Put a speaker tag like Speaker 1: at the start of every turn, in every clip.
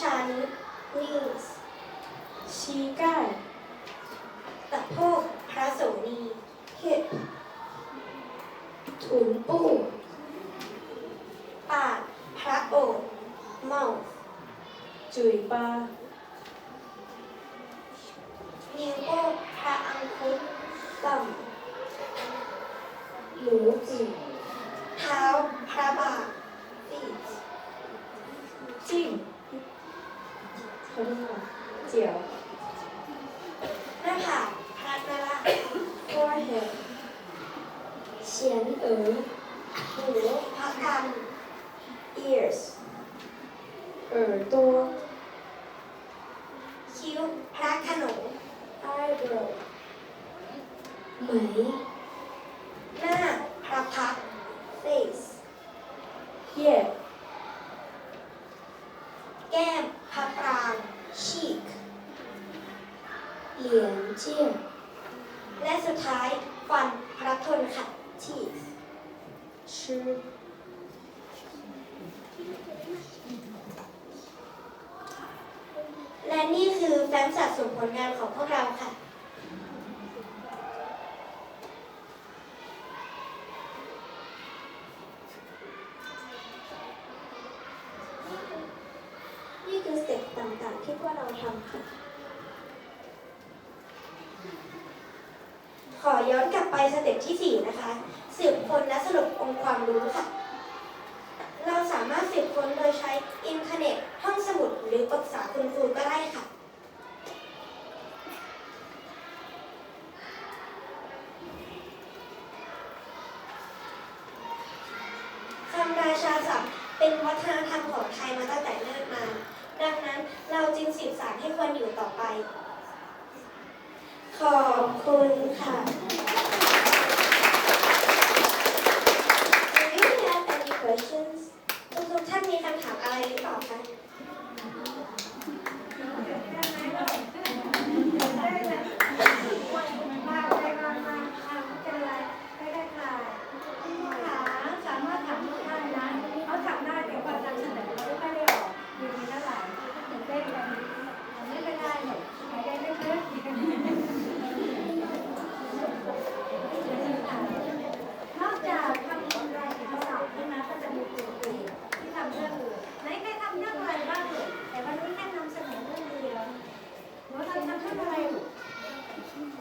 Speaker 1: ชานิด knees
Speaker 2: ชี้ก้าน
Speaker 1: ตะโพกพระโสนี hip
Speaker 2: ถุงปู
Speaker 1: ปากพระโอษฐ์ mouth
Speaker 2: จุยปลา
Speaker 1: นิ้วโป้งพระอังคุด thumb
Speaker 2: หมูจีบ
Speaker 1: เท้าพระบาท feet
Speaker 2: จิ้ม เขาเรียกว่าเจียว
Speaker 1: หน้าผากพระนราช
Speaker 2: forehead เฉียนเอ๋อ
Speaker 1: หูพระกัน ears
Speaker 2: เอ๋อตัว
Speaker 1: คิ้วพระโขนง
Speaker 2: eyebrow ไหม
Speaker 1: หน้าพระพักตร์ face
Speaker 2: เย็บ
Speaker 1: แก้มพระปราง cheek
Speaker 2: เหลียนเจี้ยน
Speaker 1: และสุดท้ายฟันพระทนขัด teeth
Speaker 2: ชื่อ
Speaker 1: และนี่คือแฟ้มสะสมผลงานของพวกเราค่ะ นี่คือสเต็ปต่างๆที่พวกเราทำค่ะ ขอย้อนกลับไปสเต็ปที่ 4 นะคะ สืบค้นและสรุปองค์ความรู้ค่ะ เราสามารถสืบค้นโดยใช้อินเทอร์เน็ต ห้องสมุดหรือปรึกษาคุณครูก็ได้ค่ะคำราชาศัพท์เป็นวัฒนธรรมของไทยมาตั้งแต่เนิ่นนานดังนั้นเราจึงสืบสานให้ควรอยู่ต่อไป ขอบคุณค่ะท่านมีคำถามอะไรหรือเปล่าคะ
Speaker 3: สามารถถามลูกได้นะเขาทำได้แต่ความนำเสนอเราไม่ค่อยได้ออกอยู่ในเท่าไหร่ตื่นเต้นกันไม่เป็นไรหรอกหายใจลึกๆนอกจากทำรายเอกสารใช่ไหมก็จะมีกลุ่มอื่นที่ทำเรื่องอื่นไหนใครทำเรื่องอะไรบ้างเลยแต่วันนี้แค่นำเสนอเรื่องเดียวหนูทำทำเรื่องอะไรลูก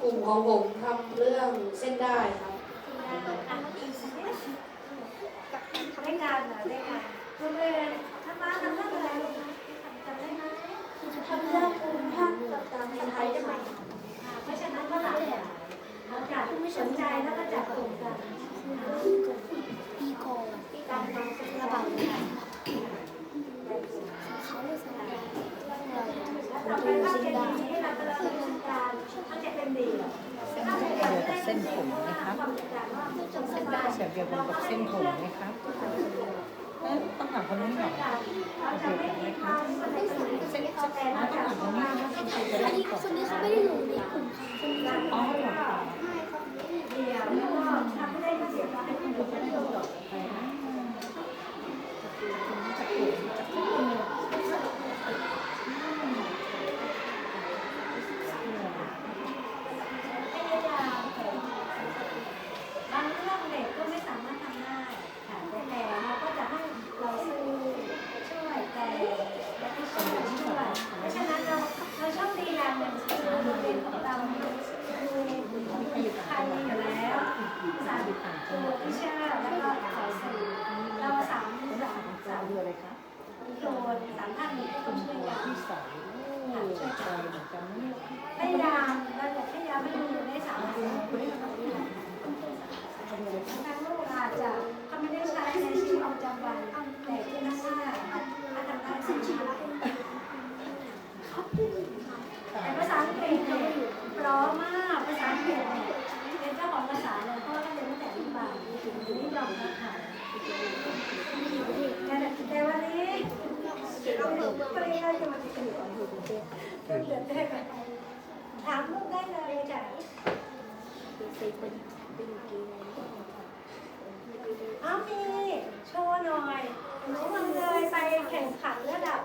Speaker 2: กลุ่มของผมทำเรื่องเส้นได้ครับทำ
Speaker 3: ได้การเหรอได้การคุณเรียนทำมาทำเรื่องอะไรลูกจำได้ไหม
Speaker 1: ทำเรื่องภูมิภาคต่างๆไทยได้ไหมา
Speaker 3: เพราะฉะนั้นก็หลายอย่างเราจัดสนใจแล้วก็จัดกลุ่มกัน
Speaker 1: ปีโกการนำเสนอระบาดเขาเลยสมัย
Speaker 3: ต่อไปภาพเจดีย์ที่เรากำลังเนินการมันจะเป็นดีถ้าเป็น เดียวกับเส้นผมนะครับ
Speaker 4: เสียบเดียวกันกับเส้นผมไหมคะเอ๊ะต้องถามคนนู้นก่อน
Speaker 3: เราจะไม่มีความสนิทสนมเส้นต่เราจะต้องมา
Speaker 1: อันนี้คนนี้เขาไม่ได้อยู่ในกลุ่มค่ะคนนี้
Speaker 4: อ๋อเหรอ
Speaker 3: เดียวแล้วก็ทำให้ได้เสี โดนสามท่านนี้ก็ช่วยกัน
Speaker 4: ที่สองช่วยใจเหมือนกันเนี่ย
Speaker 3: พยายามเราจะพยายามไม่ให้อยู่ในสามคนทางโลกอาจจะเขาไม่ได้ใช้ในชีวิตประจำวันแต่ที่นั่นว่าถ้าทำได้สิ่งที่แต่ภาษาอังกฤษเนี่ยเพราะมากภาษาอังกฤษเนี่ยเป็นเจ้าของภาษาเลยเพราะว่าเรียนตั้งแต่อนุบาลถึงนี่เราก็ค่ะ ถามลูกได้เลยจ้ะเอามีโชว์หน่อยหนูมันเลยไปแข่งขันระดับ